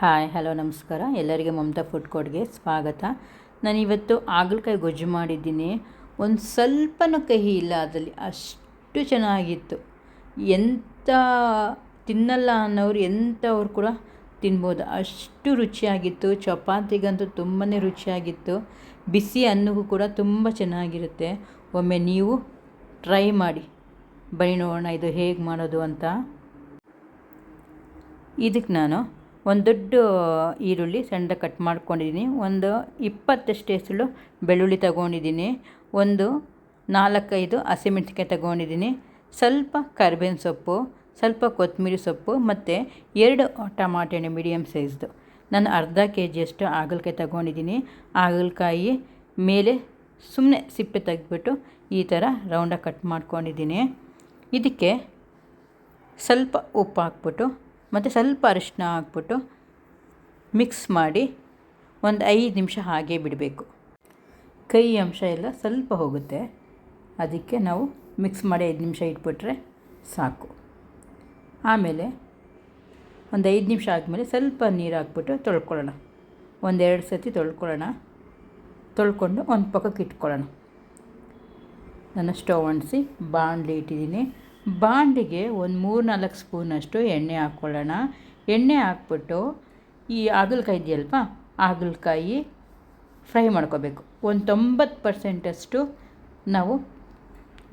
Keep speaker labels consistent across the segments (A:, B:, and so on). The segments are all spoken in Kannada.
A: ಹಾಯ್, ಹಲೋ, ನಮಸ್ಕಾರ. ಎಲ್ಲರಿಗೆ ಮಮತಾ ಫುಡ್ ಕೋರ್ಟ್ಗೆ ಸ್ವಾಗತ. ನಾನಿವತ್ತು ಹಾಗಲಕಾಯಿ ಗೊಜ್ಜು ಮಾಡಿದ್ದೀನಿ. ಒಂದು ಸ್ವಲ್ಪನೂ ಕಹಿ ಇಲ್ಲ, ಅದರಲ್ಲಿ ಅಷ್ಟು ಚೆನ್ನಾಗಿತ್ತು. ಎಂಥ ತಿನ್ನಲ್ಲ ಅನ್ನೋರು ಎಂಥವ್ರು ಕೂಡ ತಿನ್ಬೋದು. ಅಷ್ಟು ರುಚಿಯಾಗಿತ್ತು. ಚಪಾತಿಗಂತೂ ತುಂಬಾ ರುಚಿಯಾಗಿತ್ತು. ಬಿಸಿ ಅನ್ನಕ್ಕೂ ಕೂಡ ತುಂಬ ಚೆನ್ನಾಗಿರುತ್ತೆ. ಒಮ್ಮೆ ನೀವು ಟ್ರೈ ಮಾಡಿ. ಬನ್ನಿ ನೋಡೋಣ, ಇದು ಹೇಗೆ ಮಾಡೋದು ಅಂತ. ಇದಕ್ಕೆ ನಾನು ಒಂದು ದೊಡ್ಡ ಈರುಳ್ಳಿ ಸಣ್ಣದಾಗಿ ಕಟ್ ಮಾಡ್ಕೊಂಡಿದ್ದೀನಿ. ಒಂದು ಇಪ್ಪತ್ತಷ್ಟು ಹೆಸಳು ಬೆಳ್ಳುಳ್ಳಿ ತಗೊಂಡಿದ್ದೀನಿ. ಒಂದು ನಾಲ್ಕೈದು ಹಸಿಮೆಣ್ಸಿಕಾಯಿ ತಗೊಂಡಿದ್ದೀನಿ. ಸ್ವಲ್ಪ ಕರ್ಬೇವಿನ ಸೊಪ್ಪು, ಸ್ವಲ್ಪ ಕೊತ್ತಂಬರಿ ಸೊಪ್ಪು ಮತ್ತು ಎರಡು ಟಮಾಟೆ ಹಣ್ಣು ಮೀಡಿಯಮ್ ಸೈಜ್ದು ನಾನು ಅರ್ಧ ಕೆ ಜಿಯಷ್ಟು ಹಾಗಲಕಾಯಿ ತಗೊಂಡಿದ್ದೀನಿ. ಹಾಗಲಕಾಯಿ ಮೇಲೆ ಸುಮ್ಮನೆ ಸಿಪ್ಪೆ ತೆಗೆದ್ಬಿಟ್ಟು ಈ ಥರ ರೌಂಡಾಗಿ ಕಟ್ ಮಾಡ್ಕೊಂಡಿದ್ದೀನಿ. ಇದಕ್ಕೆ ಸ್ವಲ್ಪ ಉಪ್ಪು ಹಾಕ್ಬಿಟ್ಟು ಮತ್ತು ಸ್ವಲ್ಪ ಅರಿಶಿನ ಹಾಕ್ಬಿಟ್ಟು ಮಿಕ್ಸ್ ಮಾಡಿ ಒಂದು ಐದು ನಿಮಿಷ ಹಾಗೆ ಬಿಡಬೇಕು. ಕೈ ಅಂಶ ಎಲ್ಲ ಸ್ವಲ್ಪ ಹೋಗುತ್ತೆ. ಅದಕ್ಕೆ ನಾವು ಮಿಕ್ಸ್ ಮಾಡಿ ಐದು ನಿಮಿಷ ಇಟ್ಬಿಟ್ರೆ ಸಾಕು. ಆಮೇಲೆ ಒಂದು ಐದು ನಿಮಿಷ ಆದಮೇಲೆ ಸ್ವಲ್ಪ ನೀರು ಹಾಕ್ಬಿಟ್ಟು ತೊಳ್ಕೊಳ್ಳೋಣ. ಒಂದೆರಡು ಸತಿ ತೊಳ್ಕೊಳ್ಳೋಣ. ತೊಳ್ಕೊಂಡು ಒಂದು ಪಕ್ಕಕ್ಕೆ ಇಟ್ಕೊಳ್ಳೋಣ. ನಾನು ಸ್ಟವ್ ಅಂಟಿಸಿ ಬಾಣಲಿ ಇಟ್ಟಿದ್ದೀನಿ. ಬಾಣಲಿಗೆ ಒಂದು ಮೂರು ನಾಲ್ಕು ಸ್ಪೂನಷ್ಟು ಎಣ್ಣೆ ಹಾಕ್ಕೊಳ್ಳೋಣ ಎಣ್ಣೆ ಹಾಕ್ಬಿಟ್ಟು ಈ ಹಾಗಲಕಾಯಿ ಇದೆಯಲ್ವ, ಹಾಗಲಕಾಯಿ ಫ್ರೈ ಮಾಡ್ಕೋಬೇಕು. ಒಂದು ತೊಂಬತ್ತು ಪರ್ಸೆಂಟಷ್ಟು ನಾವು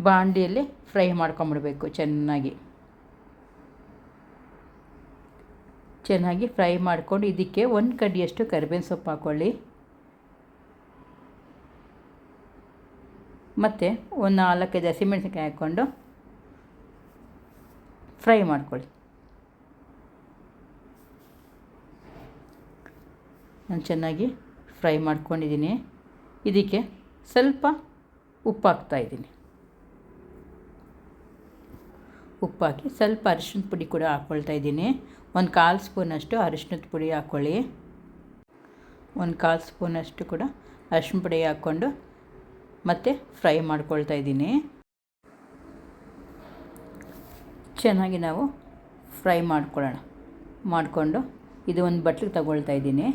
A: ಬಾಂಡಿಯಲ್ಲಿ ಫ್ರೈ ಮಾಡ್ಕೊಂಬಿಡ್ಬೇಕು ಚೆನ್ನಾಗಿ. ಚೆನ್ನಾಗಿ ಫ್ರೈ ಮಾಡ್ಕೊಂಡು ಇದಕ್ಕೆ ಒಂದು ಕಡ್ಡಿಯಷ್ಟು ಕರಿಬೇವಿನ ಸೊಪ್ಪು ಹಾಕ್ಕೊಳ್ಳಿ ಮತ್ತು ಒಂದು ನಾಲ್ಕೈದು ಹಸಿಮೆಣಸಿನ್ಕಾಯಿ ಹಾಕ್ಕೊಂಡು ಫ್ರೈ ಮಾಡ್ಕೊಳ್ಳಿ. ನಾನು ಚೆನ್ನಾಗಿ ಫ್ರೈ ಮಾಡ್ಕೊಂಡಿದ್ದೀನಿ. ಇದಕ್ಕೆ ಸ್ವಲ್ಪ ಉಪ್ಪು ಹಾಕ್ತಾಯಿದ್ದೀನಿ ಉಪ್ಪು ಹಾಕಿ ಸ್ವಲ್ಪ ಅರಿಶಿಣದ ಪುಡಿ ಕೂಡ ಹಾಕ್ಕೊಳ್ತಾ ಇದ್ದೀನಿ. ಒಂದು ಕಾಲು ಸ್ಪೂನಷ್ಟು ಅರಿಶಿಣದ ಪುಡಿ ಹಾಕ್ಕೊಳ್ಳಿ ಒಂದು ಕಾಲು ಸ್ಪೂನಷ್ಟು ಕೂಡ ಅರಿಶಿನ ಪುಡಿ ಹಾಕ್ಕೊಂಡು ಮತ್ತೆ ಫ್ರೈ ಮಾಡ್ಕೊಳ್ತಾ ಇದ್ದೀನಿ. ಚೆನ್ನಾಗಿ ನಾವು ಫ್ರೈ ಮಾಡ್ಕೊಳ್ಳೋಣ. ಮಾಡಿಕೊಂಡು ಇದು ಒಂದು ಬಟ್ಲಿಗೆ ತಗೊಳ್ತಾ ಇದ್ದೀನಿ.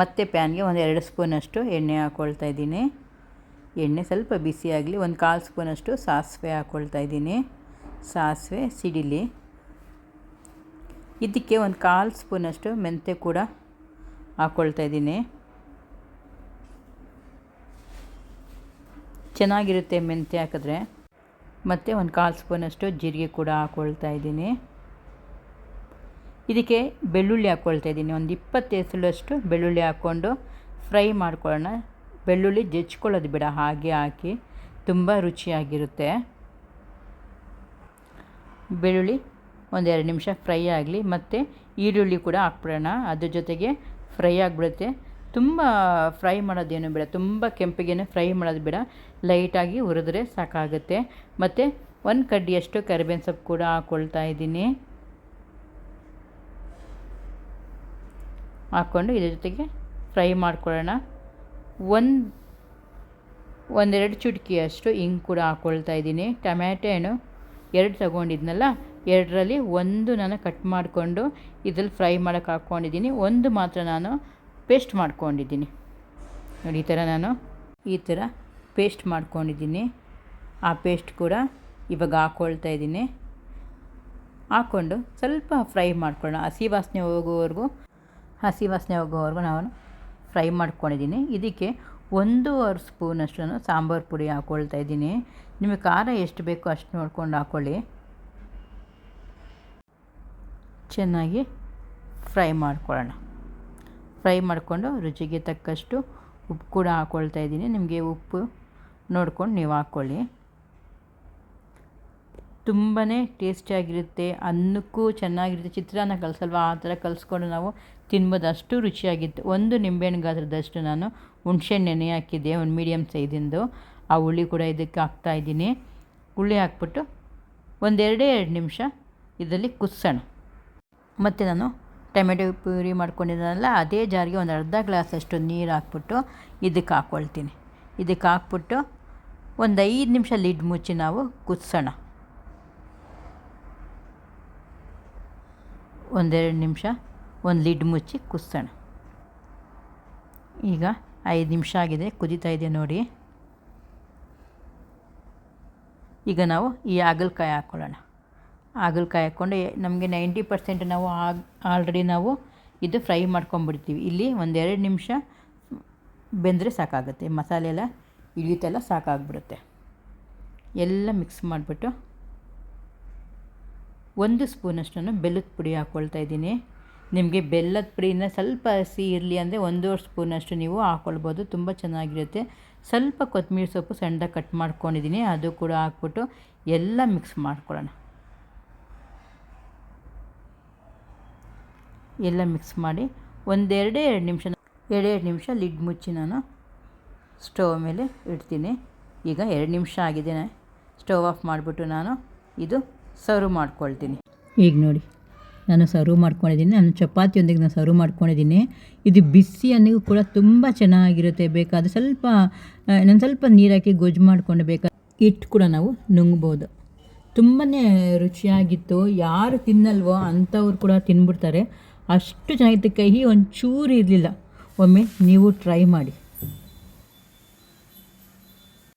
A: ಮತ್ತು ಪ್ಯಾನ್ಗೆ ಒಂದು ಎರಡು ಸ್ಪೂನಷ್ಟು ಎಣ್ಣೆ ಹಾಕ್ಕೊಳ್ತಾ ಇದ್ದೀನಿ. ಎಣ್ಣೆ ಸ್ವಲ್ಪ ಬಿಸಿ ಆಗಲಿ, ಒಂದು ಕಾಲು ಸ್ಪೂನಷ್ಟು ಸಾಸಿವೆ ಹಾಕ್ಕೊಳ್ತಾ ಇದ್ದೀನಿ. ಸಾಸಿವೆ ಸಿಡಿಲಿ. ಇದಕ್ಕೆ ಒಂದು ಕಾಲು ಸ್ಪೂನಷ್ಟು ಮೆಂತ್ಯ ಕೂಡ ಹಾಕ್ಕೊಳ್ತಾ ಇದ್ದೀನಿ. ಚೆನ್ನಾಗಿರುತ್ತೆ ಮೆಂತ್ಯ ಹಾಕಿದ್ರೆ. ಮತ್ತು ಒಂದು ಕಾಲು ಸ್ಪೂನಷ್ಟು ಜೀರಿಗೆ ಕೂಡ ಹಾಕ್ಕೊಳ್ತಾ ಇದ್ದೀನಿ. ಇದಕ್ಕೆ ಬೆಳ್ಳುಳ್ಳಿ ಹಾಕ್ಕೊಳ್ತಾ ಇದ್ದೀನಿ. ಒಂದು ಇಪ್ಪತ್ತು ಎಸಳಷ್ಟು ಬೆಳ್ಳುಳ್ಳಿ ಹಾಕ್ಕೊಂಡು ಫ್ರೈ ಮಾಡ್ಕೊಳ್ಳೋಣ. ಬೆಳ್ಳುಳ್ಳಿ ಜಜ್ಕೊಳ್ಳೋದು ಬೇಡ, ಹಾಗೆ ಹಾಕಿ ತುಂಬ ರುಚಿಯಾಗಿರುತ್ತೆ. ಬೆಳ್ಳುಳ್ಳಿ ಒಂದೆರಡು ನಿಮಿಷ ಫ್ರೈ ಆಗಲಿ, ಮತ್ತು ಈರುಳ್ಳಿ ಕೂಡ ಹಾಕ್ಬಿಡೋಣ. ಅದ್ರ ಜೊತೆಗೆ ಫ್ರೈ ಆಗಿಬಿಡುತ್ತೆ. ತುಂಬ ಫ್ರೈ ಮಾಡೋದೇನು ಬೇಡ, ತುಂಬ ಕೆಂಪಿಗೇನೆ ಫ್ರೈ ಮಾಡೋದು ಬೇಡ. ಲೈಟಾಗಿ ಹುರಿದ್ರೆ ಸಾಕಾಗುತ್ತೆ. ಮತ್ತು ಒಂದು ಕಡ್ಡಿಯಷ್ಟು ಕರಿಬೇವಿನ ಸೊಪ್ಪು ಕೂಡ ಹಾಕ್ಕೊಳ್ತಾ ಇದ್ದೀನಿ. ಹಾಕ್ಕೊಂಡು ಇದ್ರ ಜೊತೆಗೆ ಫ್ರೈ ಮಾಡ್ಕೊಳ್ಳೋಣ. ಒಂದು, ಒಂದೆರಡು ಚುಟಕಿಯಷ್ಟು ಹಿಂಗೆ ಕೂಡ ಹಾಕ್ಕೊಳ್ತಾ ಇದ್ದೀನಿ. ಟೊಮ್ಯಾಟೊ ಹಣ್ಣು ಎರಡು ತಗೊಂಡಿದ್ನಲ್ಲ, ಎರಡರಲ್ಲಿ ಒಂದು ನಾನು ಕಟ್ ಮಾಡಿಕೊಂಡು ಇದ್ರಲ್ಲಿ ಫ್ರೈ ಮಾಡೋಕ್ಕೆ ಹಾಕ್ಕೊಂಡಿದ್ದೀನಿ ಒಂದು ಮಾತ್ರ ನಾನು ಪೇಸ್ಟ್ ಮಾಡ್ಕೊಂಡಿದ್ದೀನಿ. ನೋಡಿ, ಈ ಥರ ನಾನು ಈ ಥರ ಪೇಸ್ಟ್ ಮಾಡ್ಕೊಂಡಿದ್ದೀನಿ. ಆ ಪೇಸ್ಟ್ ಕೂಡ ಇವಾಗ ಹಾಕ್ಕೊಳ್ತಾ ಇದ್ದೀನಿ. ಹಾಕ್ಕೊಂಡು ಸ್ವಲ್ಪ ಫ್ರೈ ಮಾಡ್ಕೊಳ್ಳೋಣ. ಹಸಿ ವಾಸನೆ ಹೋಗೋವರೆಗೂ, ಹಸಿ ವಾಸನೆ ಹೋಗೋವರೆಗೂ ನಾನು ಫ್ರೈ ಮಾಡ್ಕೊಂಡಿದ್ದೀನಿ. ಇದಕ್ಕೆ ಒಂದೂವರೆ ಸ್ಪೂನಷ್ಟು ನಾನು ಸಾಂಬಾರು ಪುಡಿ ಹಾಕ್ಕೊಳ್ತಾ ಇದ್ದೀನಿ. ನಿಮಗೆ ಖಾರ ಎಷ್ಟು ಬೇಕೋ ಅಷ್ಟು ನೋಡ್ಕೊಂಡು ಹಾಕ್ಕೊಳ್ಳಿ ಚೆನ್ನಾಗಿ ಫ್ರೈ ಮಾಡ್ಕೊಳ್ಳೋಣ. ಫ್ರೈ ಮಾಡಿಕೊಂಡು ರುಚಿಗೆ ತಕ್ಕಷ್ಟು ಉಪ್ಪು ಕೂಡ ಹಾಕ್ಕೊಳ್ತಾ ಇದ್ದೀನಿ. ನಿಮಗೆ ಉಪ್ಪು ನೋಡ್ಕೊಂಡು ನೀವು ಹಾಕ್ಕೊಳ್ಳಿ. ತುಂಬಾ ಟೇಸ್ಟಿಯಾಗಿರುತ್ತೆ ಅನ್ನಕ್ಕೂ ಚೆನ್ನಾಗಿರುತ್ತೆ. ಚಿತ್ರಾನ್ನ ಕಲಸಲ್ವ? ಆ ಥರ ಕಲಿಸ್ಕೊಂಡು ನಾವು ತಿನ್ಬೋದು ಅಷ್ಟು ರುಚಿಯಾಗಿತ್ತು. ಒಂದು ನಿಂಬೆಹಣ್ಣು ಗಾತ್ರದಷ್ಟು ನಾನು ಹುಣಸೆ ನೆನೆ ಹಾಕಿದ್ದೆ, ಒಂದು ಮೀಡಿಯಮ್ ಸೈಜಿಂದು. ಆ ಹುಳಿ ಕೂಡ ಇದಕ್ಕೆ ಹಾಕ್ತಾಯಿದ್ದೀನಿ ಹುಳಿ ಹಾಕ್ಬಿಟ್ಟು ಒಂದೆರಡೇ ಎರಡು ನಿಮಿಷ ಇದರಲ್ಲಿ ಕುದಿಸೋಣ ಮತ್ತು ನಾನು ಟೊಮೆಟೊ ಪ್ಯೂರಿ ಮಾಡ್ಕೊಂಡಿದ್ದಾನಲ್ಲ, ಅದೇ ಜಾರಿಗೆ ಒಂದು ಅರ್ಧ ಗ್ಲಾಸಷ್ಟು ನೀರು ಹಾಕ್ಬಿಟ್ಟು ಇದಕ್ಕೆ ಹಾಕ್ಕೊಳ್ತೀನಿ ಇದಕ್ಕೆ ಹಾಕ್ಬಿಟ್ಟು ಒಂದು ಐದು ನಿಮಿಷ ಲಿಡ್ ಮುಚ್ಚಿ ನಾವು ಕುದಿಸೋಣ. ಒಂದೆರಡು ನಿಮಿಷ ಒಂದು ಲಿಡ್ ಮುಚ್ಚಿ ಕುದಿಸೋಣ. ಈಗ ಐದು ನಿಮಿಷ ಆಗಿದೆ, ಕುದೀತಾ ಇದೆ ನೋಡಿ. ಈಗ ನಾವು ಈ ಹಾಗಲಕಾಯಿ ಹಾಕ್ಕೊಳ್ಳೋಣ ಹಾಗಲಕಾಯಿ ಹಾಕ್ಕೊಂಡು ನಮಗೆ ನೈಂಟಿ ಪರ್ಸೆಂಟ್ ನಾವು ಆಲ್ರೆಡಿ ನಾವು ಇದು ಫ್ರೈ ಮಾಡ್ಕೊಂಬಿಡ್ತೀವಿ. ಇಲ್ಲಿ ಒಂದೆರಡು ನಿಮಿಷ ಬೆಂದರೆ ಸಾಕಾಗುತ್ತೆ. ಮಸಾಲೆ ಎಲ್ಲ ಇಳಿತೆಲ್ಲ ಸಾಕಾಗ್ಬಿಡುತ್ತೆ. ಎಲ್ಲ ಮಿಕ್ಸ್ ಮಾಡಿಬಿಟ್ಟು ಒಂದು ಸ್ಪೂನಷ್ಟನ್ನು ಬೆಲ್ಲದ ಪುಡಿ ಹಾಕ್ಕೊಳ್ತಾ ಇದ್ದೀನಿ. ನಿಮಗೆ ಬೆಲ್ಲದ ಪುಡಿನ ಸ್ವಲ್ಪ ಹಸಿ ಇರಲಿ ಅಂದರೆ ಒಂದೂವರೆ ಸ್ಪೂನಷ್ಟು ನೀವು ಹಾಕ್ಕೊಳ್ಬೋದು ತುಂಬ ಚೆನ್ನಾಗಿರುತ್ತೆ. ಸ್ವಲ್ಪ ಕೊತ್ತಂಬರಿ ಸೊಪ್ಪು ಸಣ್ಣದಾಗಿ ಕಟ್ ಮಾಡ್ಕೊಂಡಿದ್ದೀನಿ. ಅದು ಕೂಡ ಹಾಕ್ಬಿಟ್ಟು ಎಲ್ಲ ಮಿಕ್ಸ್ ಮಾಡ್ಕೊಳ್ಳೋಣ. ಎಲ್ಲ ಮಿಕ್ಸ್ ಮಾಡಿ ಒಂದೆರಡೇ ಎರಡು ನಿಮಿಷ ಎರಡೆರಡು ನಿಮಿಷ ಲಿಡ್ ಮುಚ್ಚಿ ನಾನು ಸ್ಟವ್ ಮೇಲೆ ಇಡ್ತೀನಿ. ಈಗ ಎರಡು ನಿಮಿಷ ಆಗಿದೆ. ಸ್ಟವ್ ಆಫ್ ಮಾಡಿಬಿಟ್ಟು ನಾನು ಇದು ಸರ್ವ್ ಮಾಡ್ಕೊಳ್ತೀನಿ. ಈಗ ನೋಡಿ, ನಾನು ಸರ್ವ್ ಮಾಡ್ಕೊಂಡಿದ್ದೀನಿ. ನಾನು ಚಪಾತಿಯೊಂದಿಗೆ ನಾನು ಸರ್ವ್ ಮಾಡ್ಕೊಂಡಿದ್ದೀನಿ. ಇದು ಬಿಸಿ ಅನ್ನಿಗೂ ಕೂಡ ತುಂಬ ಚೆನ್ನಾಗಿರುತ್ತೆ. ಬೇಕಾದರೆ ಸ್ವಲ್ಪ ನಾನು ಸ್ವಲ್ಪ ನೀರಾಕಿ ಗೊಜ್ಜು ಮಾಡ್ಕೊಂಡು ಬೇಕಾದ್ರೆ ಇಟ್ಟು ಕೂಡ ನಾವು ನುಂಗ್ಬೋದು. ತುಂಬಾ ರುಚಿಯಾಗಿತ್ತು. ಯಾರು ತಿನ್ನಲ್ವೋ ಅಂಥವ್ರು ಕೂಡ ತಿನ್ಬಿಡ್ತಾರೆ. ಅಷ್ಟು ಚೆನ್ನಾಗಿತ್ತು ಕಹಿ ಒಂಚೂರು ಇರಲಿಲ್ಲ. ಒಮ್ಮೆ ನೀವು ಟ್ರೈ ಮಾಡಿ.